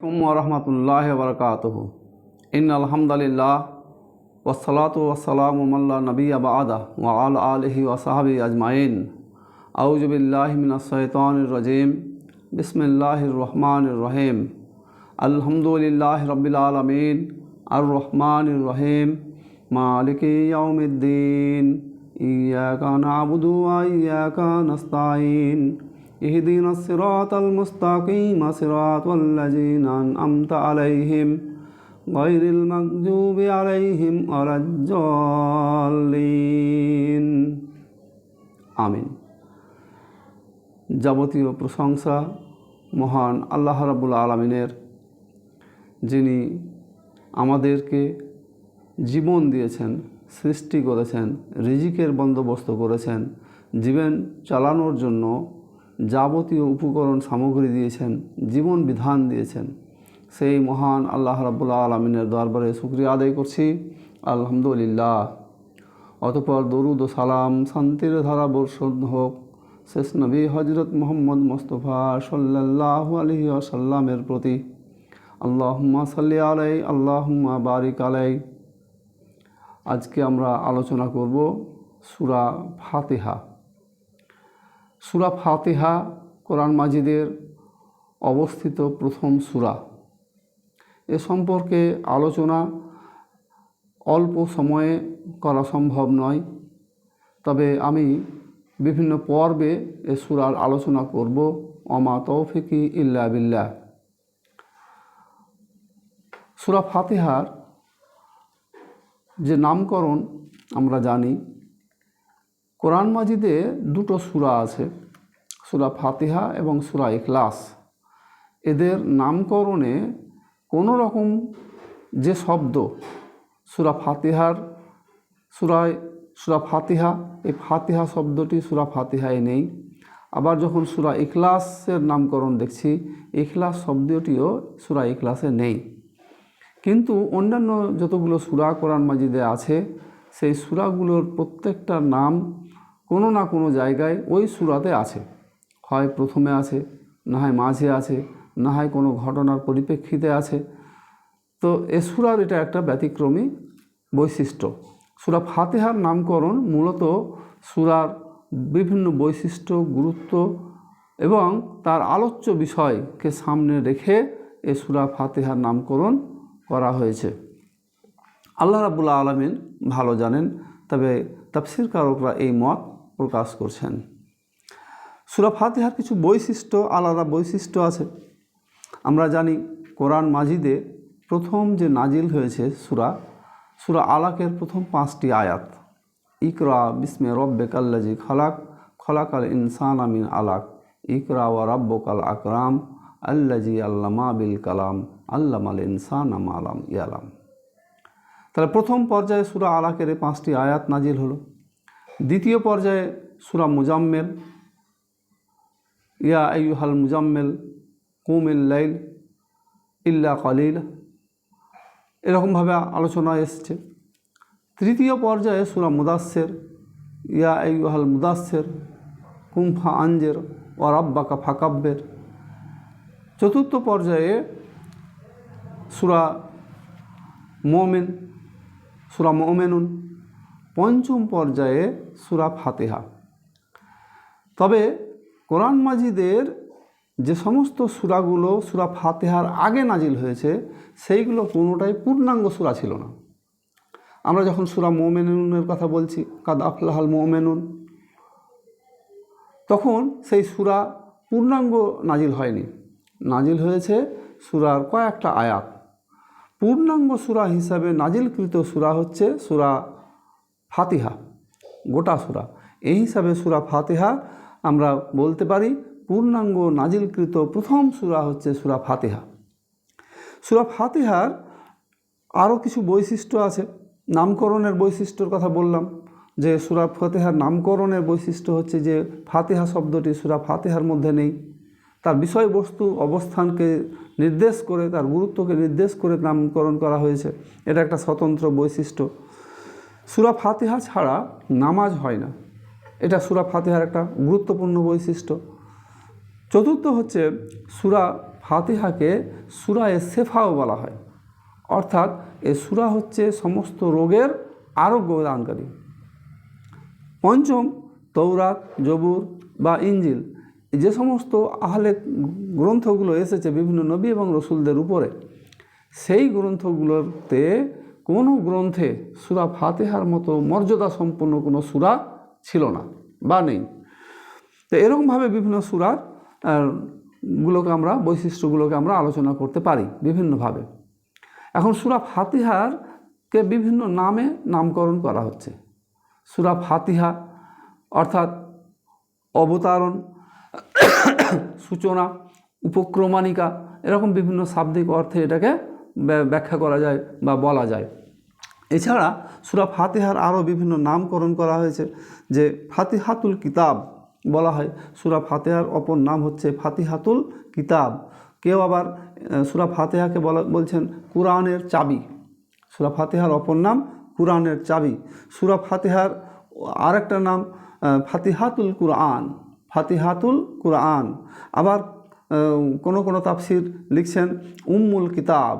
আলাইকুম ওরহমতুল্লাহ বরকাত ইন আলহামদুলিল্লাহ ওসলাত ওসালাম আল্লাহ নবী আবাদা ওয়াল আলহি ওসাহাবি আজমাইন। আউজবিল্লাহমিনশানরজিম বিসমিল্লাহ রহমান রহিম। আলহামদুলিল্লাহ রবিল আলমিন। আর রহমান রহিম। মালিক ইয়াউমিদ্দিন। ইয়াকা নাবুদু ওয়া ইয়াকা নাস্তাইন اهدنا الصراط المستقيم صراط الذين أنعمت عليهم غير المغضوب عليهم ولا الضالين আমিন যাবতীয় প্রশংসা মহান আল্লাহ রাবুল আলমিনের যিনি আমাদেরকে জীবন দিয়েছেন সৃষ্টি করেছেন রিজিকের বন্দোবস্ত করেছেন জীবন চালানোর জন্য যাবতীয় উপকরণ সামগ্রী দিয়েছেন, জীবন বিধান দিয়েছেন। সেই মহান আল্লাহ রাবুল্লাহ আলমিনের দরবারে শুক্রিয়া আদায় করছি। আলহামদুলিল্লাহ। অতপর দরুদ ও সালাম শান্তির ধারা বর্ষণ হোক। শেষ নবী হজরত মোহাম্মদ মোস্তফা সাল্লাহ আলহি আসাল্লামের প্রতি। আল্লাহুম্মা সাল্লি আলাই, আল্লাহুম্মা বারিক আলাই। আজকে আমরা আলোচনা করব সুরা ফাতিহা। সুরা ফাতেহা কোরআন মাজিদের অবস্থিত প্রথম সুরা। এ সম্পর্কে আলোচনা অল্প সময়ে করা সম্ভব নয়, তবে আমি বিভিন্ন পর্বে এ সুরার আলোচনা করব। অমা তৌফিকি ইল্লা বিল্লাহ। সুরা ফাতেহার যে নামকরণ আমরা জানি কোরআন মাজিদে দুটো সুরা আছে, সুরা ফাতিহা এবং সুরা ইখলাস। এদের নামকরণে কোনো রকম যে শব্দ, সুরা ফাতিহার সুরায় সুরা ফাতিহা, এই ফাতিহা শব্দটি সুরা ফাতিহায় নেই। আবার যখন সুরা ইখলাসের নামকরণ দেখছি, ইখলাস শব্দটিও সুরা ইখলাসে নেই। কিন্তু অন্যান্য যতগুলো সুরা কোরআন মাজিদে আছে, সেই সুরাগুলোর প্রত্যেকটা নাম কোনো না কোনো জায়গায় ওই সুরাতে আছে। হয় প্রথমে আছে, না হয় মাঝে আছে, না হয় কোনো ঘটনার পরিপ্রেক্ষিতে আছে। তো এ সুরার এটা একটা ব্যতিক্রমী বৈশিষ্ট্য। সুরা ফাতেহার নামকরণ মূলত সুরার বিভিন্ন বৈশিষ্ট্য, গুরুত্ব এবং তার আলোচ্য বিষয়কে সামনে রেখে এ সুরা ফাতেহার নামকরণ করা হয়েছে। আল্লাহ রাবুল্লা আলমিন ভালো জানেন, তবে তাফসির কারকরা এই মত প্রকাশ করছেন। সুরা ফাতিহার কিছু বৈশিষ্ট্য, আলাদা বৈশিষ্ট্য আছে। আমরা জানি কোরআন মাজিদে প্রথম যে নাজিল হয়েছে সুরা সুরা আলাকের প্রথম পাঁচটি আয়াত। ইকরা বিসমে রব্বে কাল্লাজি খালাক খলাক আল ইনসান আমিন আলাক। ইকরা ওয়া রাব্বকাল আকরাম, আল্লাজি আল্লামা বিল কালাম আল্লাম আল ইনসান আম আলাম ইয়ালাম। তাহলে প্রথম পর্যায়ে সুরা আলাকের এই পাঁচটি আয়াত নাজিল হলো। দ্বিতীয় পর্যায়ে সুরা মুজাম্মেল, ইয়া আইহাল মুজাম্মেল, কুমিল লাইল ইল্লা কলিল। এরকমভাবে আলোচনা এসছে। তৃতীয় পর্যায়ে সুরা মুদাসের ইয়া আইহাল মুদাসের কুমফা আঞ্জের ও রাব্বাকা ফাকাব্বের। চতুর্থ পর্যায়ে সুরা মোমেন, সুরা মোমেনুন পঞ্চম পর্যায়ে সুরা ফাতেহা। তবে কোরআন মাজিদের যে সমস্ত সুরাগুলো সুরা ফাতেহার আগে নাজিল হয়েছে, সেইগুলো কোনোটাই পূর্ণাঙ্গ সুরা ছিল না। আমরা যখন সুরা মোমেনুনের কথা বলছি, কাদ আফলাহাল মোমেনুন, তখন সেই সুরা পূর্ণাঙ্গ নাজিল হয়নি। নাজিল হয়েছে সুরার কয়েকটা আয়াত। পূর্ণাঙ্গ সুরা হিসাবে নাজিলকৃত সুরা হচ্ছে সুরা ফাতিহা, গোটা সুরা। এই হিসাবে সুরা ফাতিহা আমরা বলতে পারি, পূর্ণাঙ্গ নাজিলকৃত প্রথম সুরা হচ্ছে সুরা ফাতিহা। সুরা ফাতিহার আরও কিছু বৈশিষ্ট্য আছে। নামকরণের বৈশিষ্ট্যর কথা বললাম, যে সুরা ফাতেহার নামকরণের বৈশিষ্ট্য হচ্ছে যে ফাতেহা শব্দটি সুরা ফাতেহার মধ্যে নেই। তার বিষয়বস্তু, অবস্থানকে নির্দেশ করে, তার গুরুত্বকে নির্দেশ করে নামকরণ করা হয়েছে। এটা একটা স্বতন্ত্র বৈশিষ্ট্য। সুরা ফাতেহা ছাড়া নামাজ হয় না। এটা সুরা ফাতেহার একটা গুরুত্বপূর্ণ বৈশিষ্ট্য। চতুর্থ হচ্ছে সুরা ফাতিহাকে সুরা এ সেফাও বলা হয়। অর্থাৎ এ সুরা হচ্ছে সমস্ত রোগের আরোগ্য দানকারী। পঞ্চম তৌরাত জবুর বা ইঞ্জিল যে সমস্ত আহলে গ্রন্থগুলো এসেছে বিভিন্ন নবী এবং রসুলদের উপরে, সেই গ্রন্থগুলোতে কোনো গ্রন্থে সুরা ফাতেহার মতো মর্যাদা সম্পন্ন কোনো সুরা ছিল না বা নেই। তো এরকমভাবে বিভিন্ন সুরার গুলোকে আমরা, বৈশিষ্ট্যগুলোকে আমরা আলোচনা করতে পারি বিভিন্নভাবে। এখন সুরা ফাতিহারকে বিভিন্ন নামে নামকরণ করা হচ্ছে। সুরা ফাতিহা অর্থাৎ অবতারণ, সূচনা উপক্রমানিকা এরকম বিভিন্ন শাব্দিক অর্থে এটাকে ব্যাখ্যা করা যায় বা বলা যায়। এছাড়া সুরা ফাতিহার আরও বিভিন্ন নামকরণ করা হয়েছে, যে ফাতিহাতুল কিতাব বলা হয়। সুরা ফাতেহার অপর নাম হচ্ছে ফাতিহাতুল কিতাব। কেউ আবার সুরা ফাতিহাকে বলা, বলছেন কোরআনের চাবি। সুরা ফাতেহার অপর নাম কোরআনের চাবি। সুরা ফাতেহার আরেকটা নাম ফাতিহাতুল কুরআন। ফাতিহাতুল কুরআন। আবার কোনো কোনো তাফসির লিখছেন উম্মুল কিতাব।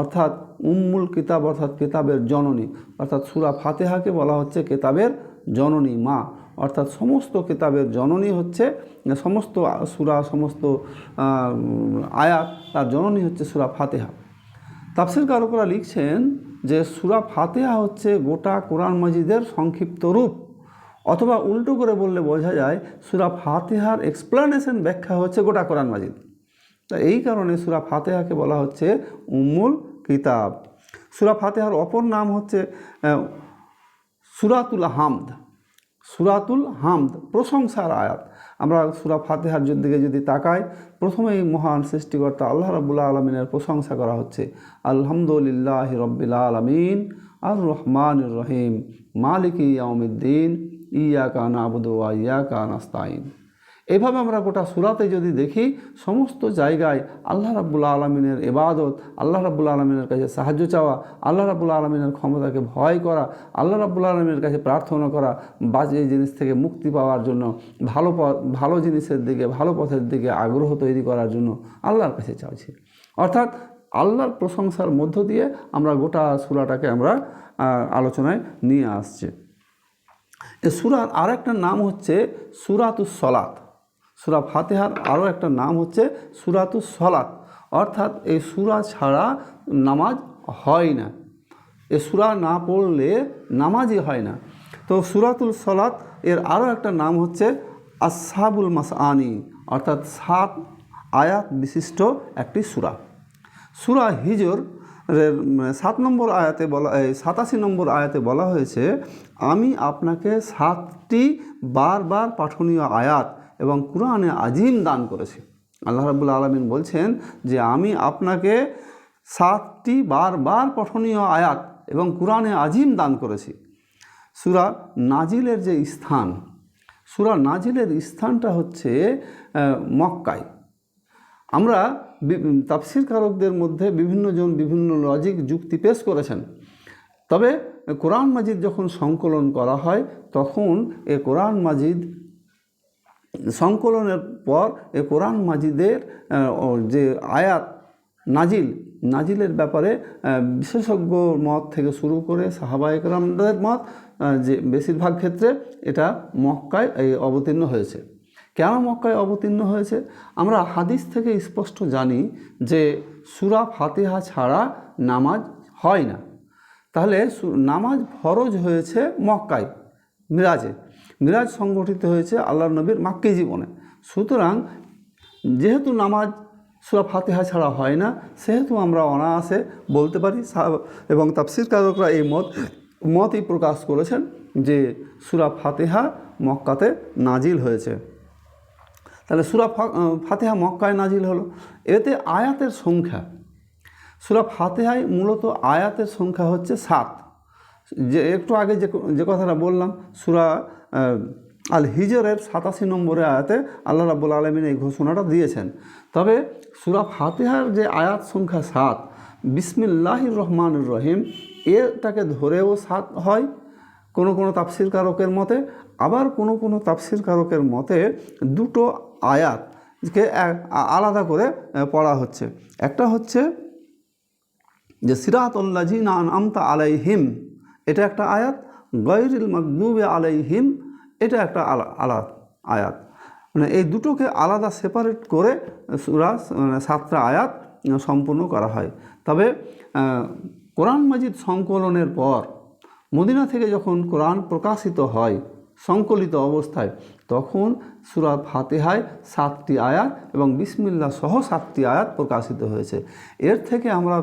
অর্থাৎ উম্মুল কিতাব অর্থাৎ কেতাবের জননী, অর্থাৎ সুরা ফাতেহাকে বলা হচ্ছে কেতাবের জননী মা। অর্থাৎ সমস্ত কেতাবের জননী হচ্ছে, সমস্ত সুরা, সমস্ত আয়াত তার জননী হচ্ছে সুরা ফাতেহা। তাফসির কারকরা লিখছেন যে সুরা ফাতেহা হচ্ছে গোটা কোরআন মাজিদের সংক্ষিপ্ত রূপ। অথবা উল্টো করে বললে বোঝা যায়, সুরা ফাতেহার এক্সপ্লানেশন ব্যাখ্যা হচ্ছে গোটা কোরআন মাজিদ। তা এই কারণে সুরা ফাতেহাকে বলা হচ্ছে উম্মুল কিতাব। সুরা ফাতেহার অপর নাম হচ্ছে সুরাতুল হামদ। সুরাতুল হামদ, প্রশংসার আয়াত। আমরা সুরা ফাতেহার দিকে যদি তাকাই, প্রথমেই মহান সৃষ্টিকর্তা আল্লাহ রাবুল্লাহ আলমিনের প্রশংসা করা হচ্ছে, আলহামদুলিল্লাহ রব্বিল আলমিন আর রহমান রহিম, মালিক ইয়াউমিদ্দিন ইয়া কান আবুদু ইয়া কান আস্তাইন এইভাবে আমরা গোটা সুরাতে যদি দেখি, সমস্ত জায়গায় আল্লাহ রাবুল্লা আলমিনের এবাদত আল্লাহ রাবুল্লা আলমিনের কাছে সাহায্য চাওয়া, আল্লাহ রাবুল্লা আলমিনের ক্ষমতাকে ভয় করা, আল্লাহ রাবুল্লা আলমিনের কাছে প্রার্থনা করা, বাজে জিনিস থেকে মুক্তি পাওয়ার জন্য, ভালো ভালো জিনিসের দিকে, ভালো পথের দিকে আগ্রহ তৈরি করার জন্য আল্লাহর কাছে চাইছি। অর্থাৎ আল্লাহর প্রশংসার মধ্য দিয়ে আমরা গোটা সুরাটাকে আমরা আলোচনায় নিয়ে আসছি। এ সুরার আর একটা নাম হচ্ছে সুরাতুস সলাত। সুরা ফাতেহার আরও একটা নাম হচ্ছে সুরাতুস সলাত। অর্থাৎ এই সুরা ছাড়া নামাজ হয় না। এ সুরা না পড়লে নামাজই হয় না। তো সুরাতুল সলাত এর আরও একটা নাম হচ্ছে আসাবুল মাসআনি, অর্থাৎ সাত আয়াত বিশিষ্ট একটি সুরা। সুরা হিজর সাত নম্বর আয়াতে বলা সাতাশি নম্বর আয়াতে বলা হয়েছে, আমি আপনাকে সাতটি বারবার পাঠনীয় আয়াত এবং কোরআনে আজিম দান করেছি। আল্লাহ রাবুল্লা আলমিন বলছেন যে, আমি আপনাকে সাতটি বারবার পঠনীয় আয়াত এবং কোরআনে আজিম দান করেছি। সুরা নাজিলের যে স্থান, সুরা নাজিলের স্থানটা হচ্ছে মক্কায়। আমরা বি- তাফসির কারকদের মধ্যে বিভিন্নজন বিভিন্ন লজিক যুক্তি পেশ করেছেন। তবে কোরআন মাজিদ যখন সংকলন করা হয়, তখন এ কোরআন মাজিদ সংকলনের পর এ কোরআন মাজিদের যে আয়াত নাজিল, নাজিলের ব্যাপারে বিশেষজ্ঞ মত থেকে শুরু করে সাহাবা একরামদের মত যে বেশিরভাগ ক্ষেত্রে এটা মক্কায় এই অবতীর্ণ হয়েছে। কেন মক্কায় অবতীর্ণ হয়েছে? আমরা হাদিস থেকে স্পষ্ট জানি যে সুরা ফাতিহা ছাড়া নামাজ হয় না। তাহলে নামাজ ফরজ হয়েছে মক্কায়, মিরাজে। মিরাজ সংগঠিত হয়েছে আল্লাহ নবীর মাক্কি জীবনে। সুতরাং যেহেতু নামাজ সুরা ফাতেহা ছাড়া হয় না সেহেতু আমরা অনায়াসে বলতে পারি এবং তাফসির কারকরা এই মত মতই প্রকাশ করেছেন যে সুরা ফাতেহা মক্কাতে নাজিল হয়েছে। তাহলে সুরা ফা- আহ, মক্কায় নাজিল হলো। এতে আয়াতের সংখ্যা। সুরা ফাতেহায় মূলত আয়াতের সংখ্যা হচ্ছে সাত। যে একটু আগে যে যে কথাটা বললাম সুরা আল হিজরের সাতাশি নম্বরে আয়াতে আল্লাহ রাবুল আলমিন এই ঘোষণাটা দিয়েছেন। তবে সুরা ফাতেহার যে আয়াত সংখ্যা সাত, বিসমিল্লাহির রহমানুর রহিম, এটাকে ধরেও সাত হয় কোনো কোনো তাফসির কারকের মতে। আবার কোনো কোনো তাফসির কারকের মতে দুটো আয়াত কে এক- আলাদা করে পড়া হচ্ছে। একটা হচ্ছে যে সিরাত উল্লাজিন আমতা আলাইহিম, এটা একটা আয়াত। গৈরিল মকদুবে আলাইহিম এটা একটা আলা আলাদ আয়াত। মানে এই দুটোকে আলাদা সেপারেট করে সুরা মানে সাতটা আয়াত সম্পূর্ণ করা হয়। তবে কোরআন মাজিদ সংকলনের পর মদিনা থেকে যখন কোরআন প্রকাশিত হয়, সংকলিত অবস্থায় তখন সুরা ফাতেহায় সাতটি আয়াত এবং বিসমিল্লা সহ সাতটি আয়াত প্রকাশিত হয়েছে। এর থেকে আমরা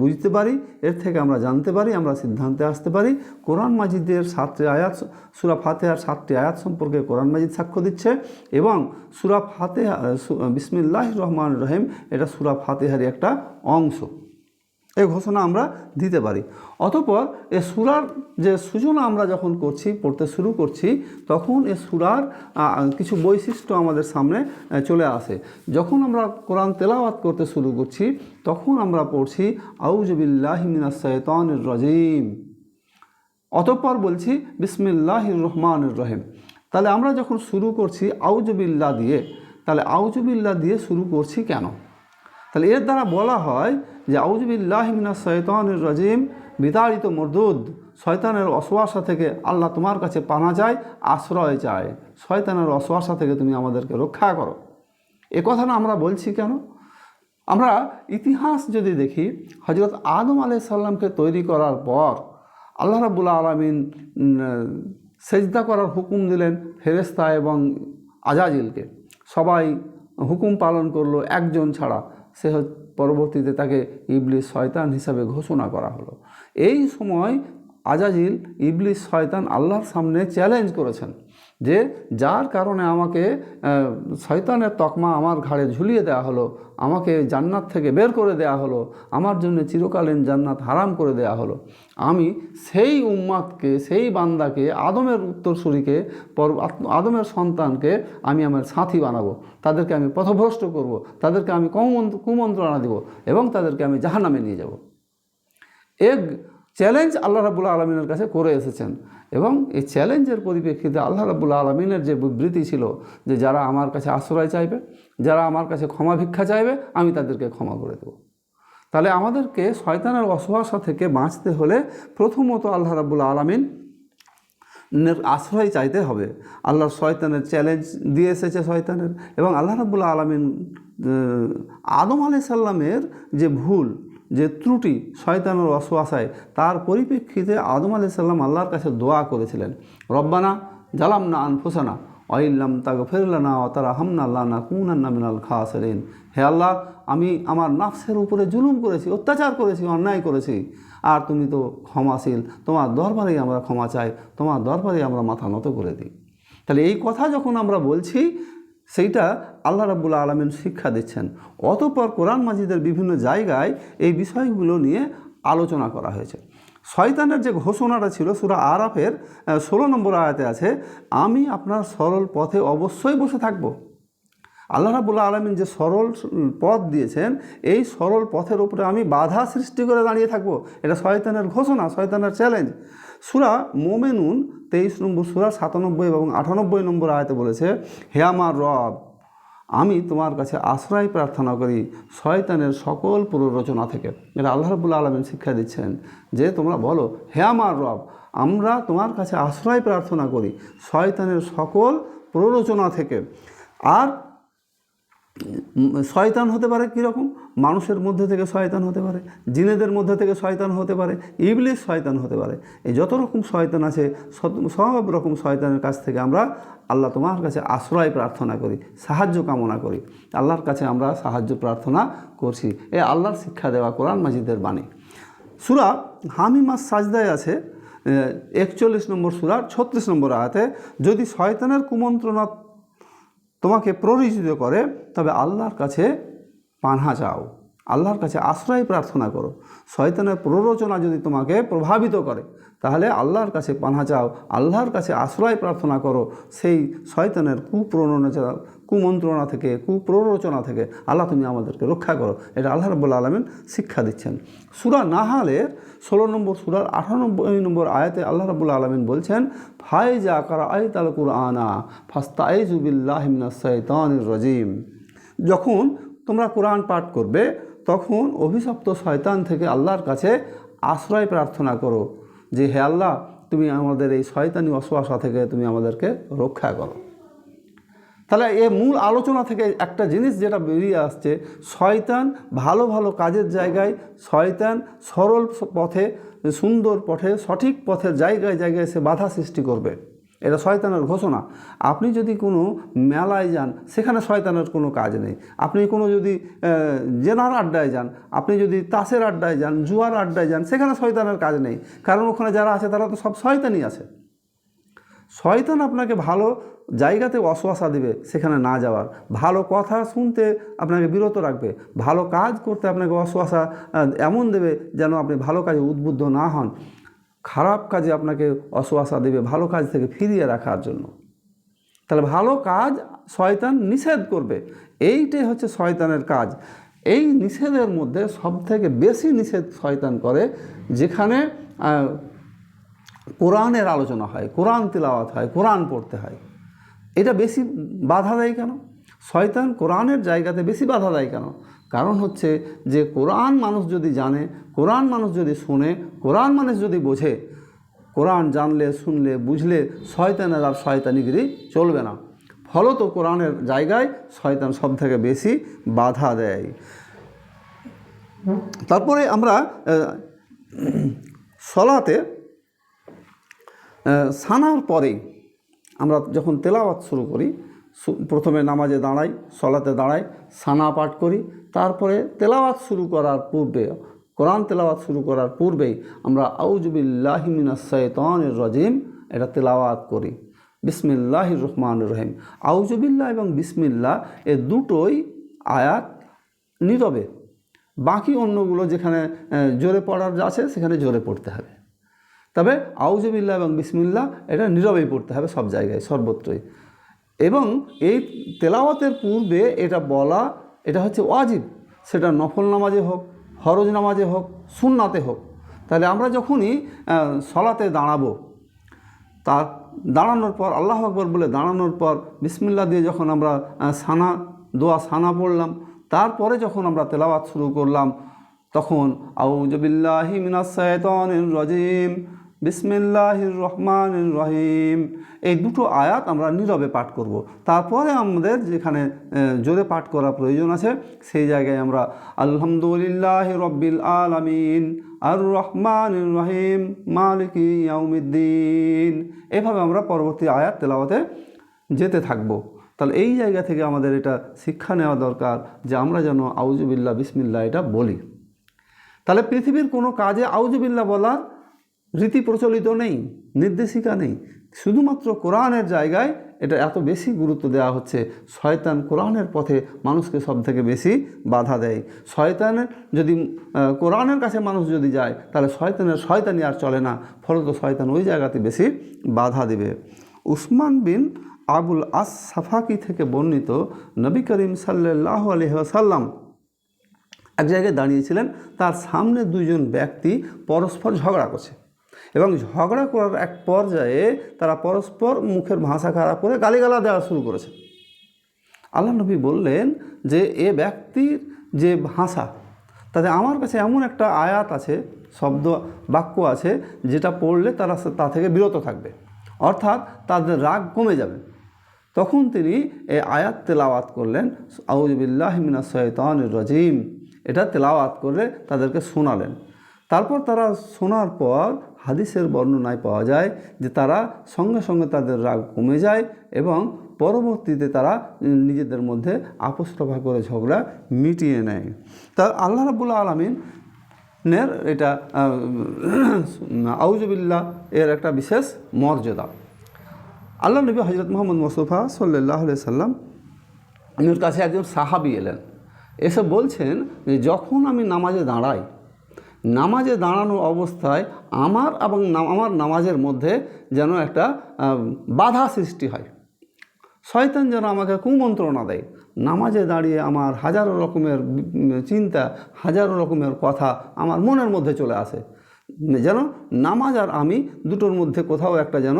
বুঝতে পারি, এর থেকে আমরা জানতে পারি, আমরা সিদ্ধান্তে আসতে পারি, কোরআন মাজিদের সাতটি আয়াত, সুরা ফাতেহার সাতটি আয়াত সম্পর্কে কোরআন মাজিদ সাক্ষ্য দিচ্ছে এবং সুরা ফাতেহা বিসমিল্লাহ রহমান রহিম, এটা সুরা ফাতেহারই একটা অংশ। এই ঘোষণা আমরা দিতে পারি। অতপর এ সুরার যে সূচনা আমরা যখন করছি, পড়তে শুরু করছি, তখন এ সুরার কিছু বৈশিষ্ট্য আমাদের সামনে চলে আসে। যখন আমরা কোরআন তেলাওয়াত করতে শুরু করছি, তখন আমরা পড়ছি আউজবিল্লাহিমিনা সৈতানির রজিম। অতঃপর বলছি বিসমিল্লাহ রহমান রহিম। তাহলে আমরা যখন শুরু করছি আউজবিল্লা দিয়ে, তাহলে আউজবিল্লা দিয়ে শুরু করছি কেন? তাহলে এর দ্বারা বলা হয় যে আউজবিল্লাহ মিনা শয়তানুর রাজিম, বিতাড়িত মরদুদ, শয়তানের অশ্বাসা থেকে আল্লাহ তোমার কাছে পানা যায় আশ্রয় চায়। শয়তানের অশ্বাসা থেকে তুমি আমাদেরকে রক্ষা করো। এ কথা না আমরা বলছি কেন? আমরা ইতিহাস যদি দেখি হজরত আদম আলাই সাল্লামকে তৈরি করার পর আল্লাহ রাবুল্লা আলমিন সেজদা করার হুকুম দিলেন ফেরেস্তা এবং আজাজিলকে। সবাই হুকুম পালন করল একজন ছাড়া, সে হচ্ছে পরবর্তীতে তাকে ইবলিস শয়তান হিসাবে ঘোষণা করা হলো। এই সময় আজাজিল ইবলিস শয়তান আল্লাহর সামনে চ্যালেঞ্জ করেছেন। যে যার কারণে আমাকে শয়তানের তকমা আমার ঘাড়ে ঝুলিয়ে দেওয়া হলো, আমাকে জান্নাত থেকে বের করে দেওয়া হলো, আমার জন্য চিরকালীন জান্নাত হারাম করে দেওয়া হলো। আমি সেই উম্মাদকে, সেই বান্দাকে, আদমের উত্তরসূরিকে আদমের সন্তানকে আমি আমার সাথী বানাবো। তাদেরকে আমি পথভ্রষ্ট করব, তাদেরকে আমি কুমন্ত্র কুমন্ত্রণা দেব এবং তাদেরকে আমি জাহান্নামে নিয়ে যাব। এক চ্যালেঞ্জ আল্লাহ রাবুল্লাহ আলমিনের কাছে করে এসেছেন। এবং এই চ্যালেঞ্জের পরিপ্রেক্ষিতে আল্লাহ রাবুল্লাহ আলমিনের যে বিবৃতি ছিল যে যারা আমার কাছে আশ্রয় চাইবে, যারা আমার কাছে ক্ষমা ভিক্ষা চাইবে, আমি তাদেরকে ক্ষমা করে দেব। তাহলে আমাদেরকে শয়তানের অসহাসা থেকে বাঁচতে হলে প্রথমত আল্লাহ রাবুল্লাহ আলমিন আশ্রয় চাইতে হবে। আল্লাহর শয়তানের চ্যালেঞ্জ দিয়ে এসেছে শয়তানের। এবং আল্লাহ রাবুল্লাহ আলমিন আদম আলাই সাল্লামের যে ভুল যে ত্রুটি শয়তানের অসোয়াশায়, তার পরিপ্রেক্ষিতে আদম আলাই সাল্লাম আল্লাহর কাছে দোয়া করেছিলেন। রব্বানা জালাম না আনফুসানা অইল্লাম তাকে ফেরলানা তারা হামনা আল্লাহ না কুনান্না মিনাল খাসেরিন। হে আল্লাহ, আমি আমার নাফসের উপরে জুলুম করেছি, অত্যাচার করেছি, অন্যায় করেছি। আর তুমি তো ক্ষমাশীল, তোমার দরবারেই আমরা ক্ষমা চাই, তোমার দরবারেই আমরা মাথা নত করে দিই। তাহলে এই কথা যখন আমরা বলছি সেইটা আল্লাহ রাবুল্লা আলমিন শিক্ষা দিচ্ছেন। অতঃপর কোরআন মাজিদের বিভিন্ন জায়গায় এই বিষয়গুলো নিয়ে আলোচনা করা হয়েছে। শয়তানের যে ঘোষণাটা ছিল সুরা আরাফের ষোলো নম্বর আয়াতে আছে, আমি আপনার সরল পথে অবশ্যই বসে থাকব। আল্লাহ রাবুল্লাহ আলমিন যে সরল পথ দিয়েছেন, এই সরল পথের উপরে আমি বাধা সৃষ্টি করে দাঁড়িয়ে থাকব। এটা শয়তানের ঘোষণা, শয়তানের চ্যালেঞ্জ সুরা মোমেনুন তেইশ নম্বর, সুরা সাতানব্বই এবং আটানব্বই নম্বর আয়তে বলেছে, হে আমার রব, আমি তোমার কাছে আশ্রয় প্রার্থনা করি শয়তানের সকল প্ররোচনা থেকে। এটা আল্লাহ আলমিন শিক্ষা দিচ্ছেন যে তোমরা বলো, হে আমার রব, আমরা তোমার কাছে আশ্রয় প্রার্থনা করি শয়তানের সকল প্ররোচনা থেকে। আর শয়তান হতে পারে কীরকম? মানুষের মধ্যে থেকে শয়তান হতে পারে, জিনেদের মধ্যে থেকে শয়তান হতে পারে ইবলিশ শয়তান হতে পারে। এই যত রকম শয়তান আছে, সব- রকম শয়তানের কাছ থেকে আমরা আল্লাহ তোমার কাছে আশ্রয় প্রার্থনা করি, সাহায্য কামনা করি। আল্লাহর কাছে আমরা সাহায্য প্রার্থনা করছি। এ আল্লাহর শিক্ষা দেওয়া কোরআন মাজিদের বাণী। সুরা হামিমাস সাজদায় আছে একচল্লিশ নম্বর সুরার ছত্রিশ নম্বর আয়াতে, যদি শয়তানের কুমন্ত্রণা তোমাকে প্ররোচিত করে, তবে আল্লাহর কাছে পানহা যাও আল্লাহর কাছে আশ্রয় প্রার্থনা করো। শয়তানের প্ররোচনা যদি তোমাকে প্রভাবিত করে, তাহলে আল্লাহর কাছে পানহা যাও আল্লাহর কাছে আশ্রয় প্রার্থনা করো। সেই শয়তানের কুপ্রণনা কুমন্ত্রণা থেকে, কুপ্ররোচনা থেকে আল্লাহ তুমি আমাদেরকে রক্ষা করো। এটা আল্লাহ রব্বুল্লা আলমিন শিক্ষা দিচ্ছেন। সুরা নাহালের ষোলো নম্বর, সুরার আঠানব্বই নম্বর আয়াতে আল্লাহ রবুল্লা আলমিন বলছেন, ফাইজা কারা আয়তাল কুরআনা ফাস্তাইজুবিল্লাহিমিনা সৈতানির রজিম। যখন তোমরা কোরআন পাঠ করবে, তখন অভিশপ্ত শয়তান থেকে আল্লাহর কাছে আশ্রয় প্রার্থনা করো যে, হে আল্লাহ, তুমি আমাদের এই শয়তানি অশ্বাসা থেকে তুমি আমাদেরকে রক্ষা করো। তাহলে এ মূল আলোচনা থেকে একটা জিনিস যেটা বেরিয়ে আসছে, শয়তান ভালো ভালো কাজের জায়গায়, শয়তান সরল পথে, সুন্দর পথে, সঠিক পথের জায়গায় জায়গায় সে বাধা সৃষ্টি করবে। এটা শয়তানের ঘোষণা। আপনি যদি কোনো মেলায় যান, সেখানে শয়তানের কোনো কাজ নেই। আপনি কোনো যদি জেনার আড্ডায় যান, আপনি যদি তাসের আড্ডায় যান, জুয়ার আড্ডায় যান, সেখানে শয়তানের কাজ নেই। কারণ ওখানে যারা আছে, তারা তো সব শয়তানই আছে। শয়তান আপনাকে ভালো জায়গাতে অশ্বাসা দেবে সেখানে না যাওয়ার। ভালো কথা শুনতে আপনাকে বিরত রাখবে। ভালো কাজ করতে আপনাকে আহ, এমন দেবে যেন আপনি ভালো কাজে উদ্বুদ্ধ না হন। খারাপ কাজে আপনাকে অশ্বাসা দেবে ভালো কাজ থেকে ফিরিয়ে রাখার জন্য। তাহলে ভালো কাজ শয়তান নিষেধ করবে। এইটাই হচ্ছে শয়তানের কাজ। এই নিষেধের মধ্যে সবথেকে বেশি নিষেধ শয়তান করে যেখানে কোরআনের আলোচনা হয় কোরআন তিলাওয়াত হয় কোরআন পড়তে হয়। এটা বেশি বাধা দেয় কেন? শয়তান কোরআনের জায়গাতে বেশি বাধা দেয় কেন? কারণ হচ্ছে যে কোরআন মানুষ যদি জানে, কোরআন মানুষ যদি শোনে, কোরআন মানুষ যদি বোঝে, কোরআন জানলে, শুনলে, বুঝলে শয়তানের আর শয়তানিগিরি চলবে না। ফলত কোরআনের জায়গায় শয়তান সব থেকে বেশি বাধা দেয়। তারপরে আমরা সলাতে সানার পরেই আমরা যখন তেলাওয়াত শুরু করি প্রথমে নামাজে দাঁড়াই, সলাতে দাঁড়াই, সানা পাঠ করি, তারপরে তেলাওয়াত শুরু করার পূর্বে, কোরআন তেলাওয়াত শুরু করার পূর্বেই আমরা আউজবিল্লাহিমিনা সৈতনের রজিম এটা তেলাওয়াত করি। বিসমিল্লাহির রহমান রহিম। আউজবিল্লাহ এবং বিসমিল্লাহ এ দুটোই আয়াত নীরবে। বাকি অন্যগুলো যেখানে জোরে পড়ার আছে সেখানে জোরে পড়তে হবে। তবে আউজবিল্লা এবং বিসমিল্লা এটা নীরবেই পড়তে হবে সব জায়গায়, সর্বত্রই। এবং এই তেলাওয়াতের পূর্বে এটা বলা, এটা হচ্ছে ওয়াজিব। সেটা নফল নামাজে হোক, ফরজ নামাজে হোক, সুন্নাতে হোক। তাহলে আমরা যখনই সলাতে দাঁড়াবো তার দাঁড়ানোর পর, আল্লাহ আকবর বলে দাঁড়ানোর পর বিসমিল্লা দিয়ে যখন আমরা সানা, দোয়া সানা পড়লাম, তারপরে যখন আমরা তেলাওয়াত শুরু করলাম, তখন আউজবিল্লাহি মিনাসায়তনির রজিম বিসমিল্লাহির রহমানির রহিম। এই দুটো আয়াত আমরা নীরবে পাঠ করব। তারপরে আমাদের যেখানে জোরে পাঠ করা প্রয়োজন আছে, সেই জায়গায় আমরা আলহামদুলিল্লাহ রব্বিল আলামিন আর রহমান রহিম, মালিক ইয়াউমিদ্দিন। এভাবে আমরা পরবর্তী আয়াত তেলাওয়াতে যেতে থাকব। তাহলে এই জায়গা থেকে আমাদের এটা শিক্ষা নেওয়া দরকার যে আমরা যেন আউজুবিল্লাহ বিসমিল্লাহ এটা বলি। তাহলে পৃথিবীর কোনো কাজে আউজুবিল্লাহ বলার রীতি প্রচলিত নেই, নির্দেশিকা নেই। শুধুমাত্র কোরআনের জায়গায় এটা এত বেশি গুরুত্ব দেওয়া হচ্ছে, শয়তান কোরআনের পথে মানুষকে সব থেকে বেশি বাধা দেয়। শয়তানের যদি কোরআনের কাছে মানুষ যদি যায়, তাহলে শয়তানের, শয়তানি আর চলে না। ফলত শয়তান ওই জায়গাতে বেশি বাধা দেবে। উসমান বিন আবুল আস সাফাকি থেকে বর্ণিত নবী করিম সাল্লাহ আলহাসাল্লাম এক জায়গায় দাঁড়িয়েছিলেন, তার সামনে দুজন ব্যক্তি পরস্পর ঝগড়া করছে। এবং ঝগড়া করার এক পর্যায়ে তারা পরস্পর মুখের ভাষা খারাপ করে গালিগালা দেওয়া শুরু করেছে। আল্লাহ নবী বললেন যে, এ ব্যক্তির যে ভাষা, তাতে আমার কাছে এমন একটা আয়াত আছে, শব্দ, বাক্য আছে, যেটা পড়লে তারা তা থেকে বিরত থাকবে। অর্থাৎ তাদের রাগ কমে যাবে। তখন তিনি এই আয়াত তেলাওয়াত করলেন। আউজবিল্লাহ মিনা সৈতানির রজিম। এটা তেলাওয়াত করলে তাদেরকে শোনালেন। তারপর তারা শোনার পর হাদিসের বর্ণনায় পাওয়া যায় যে তারা সঙ্গে সঙ্গে তাদের রাগ কমে যায় এবং পরবর্তীতে তারা নিজেদের মধ্যে আপোষরফা করে ঝগড়া মিটিয়ে নেয়। তা আল্লাহ রাবুল্লাহ আলমিন নের এটা আউজবিল্লা এর একটা বিশেষ মর্যাদা। আল্লাহ নবী হজরত মোহাম্মদ মোস্তফা সাল্লাহ সাল্লাম এর কাছে একজন সাহাবি এলেন। এসে বলছেন যে যখন আমি নামাজে দাঁড়াই নামাজে দাঁড়ানো অবস্থায় আমার এবং আমার নামাজের মধ্যে যেন একটা বাধা সৃষ্টি হয়। শয়তান যেন আমাকে কুমন্ত্রণা দেয়। নামাজে দাঁড়িয়ে আমার হাজারো রকমের চিন্তা, হাজারো রকমের কথা আমার মনের মধ্যে চলে আসে। যেন নামাজ আর আমি দুটোর মধ্যে কোথাও একটা যেন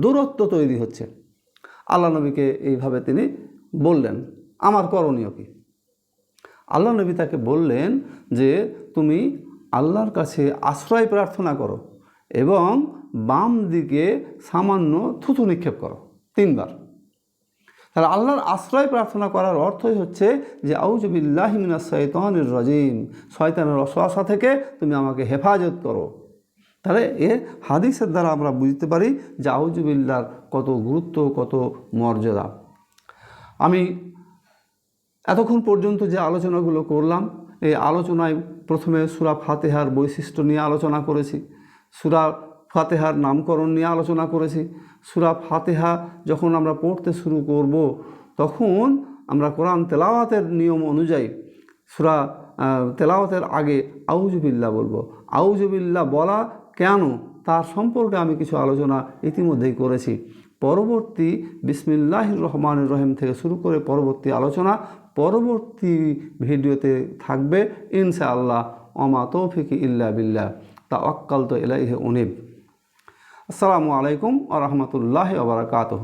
দূরত্ব তৈরি হচ্ছে। আল্লাহ নবীকে এইভাবে তিনি বললেন, আমার করণীয় কি? আল্লাহ নবী তাকে বললেন যে, তুমি আল্লাহর কাছে আশ্রয় প্রার্থনা করো এবং বাম দিকে সামান্য থুতু নিক্ষেপ করো। তিনবার। তাহলে আল্লাহর আশ্রয় প্রার্থনা করার অর্থই হচ্ছে যে আউজবিল্লাহিমিনা শৈতানির রাজিম। শয়তানের অশ্বাসা থেকে তুমি আমাকে হেফাজত করো। তাহলে এ হাদিসের দ্বারা আমরা বুঝতে পারি যে আউজুবিল্লার কত গুরুত্ব, কত মর্যাদা। আমি এতক্ষণ পর্যন্ত যে আলোচনাগুলো করলাম, এই আলোচনায় প্রথমে সুরা ফাতেহার বৈশিষ্ট্য নিয়ে আলোচনা করেছি। সুরা ফাতেহার নামকরণ নিয়ে আলোচনা করেছি। সুরা ফাতেহা যখন আমরা পড়তে শুরু করব, তখন আমরা কোরআন তেলাওয়াতের নিয়ম অনুযায়ী সুরা তেলাওয়াতের আগে আউজুবিল্লা বলব। আউজুবিল্লা বলা কেন? তার সম্পর্কে আমি কিছু আলোচনা ইতিমধ্যেই করেছি। পরবর্তী বিসমিল্লাহ রহমান রহিম থেকে শুরু করে পরবর্তী আলোচনা পরবর্তী ভিডিওতে থাকবে, ইনশাআল্লাহ অমা তৌফিক ইল্লা বিল্লা তা অক্কাল তো এলাইহে উনিব। আসসালামু আলাইকুম আ রহমতুল্লাহ আবরকাতহ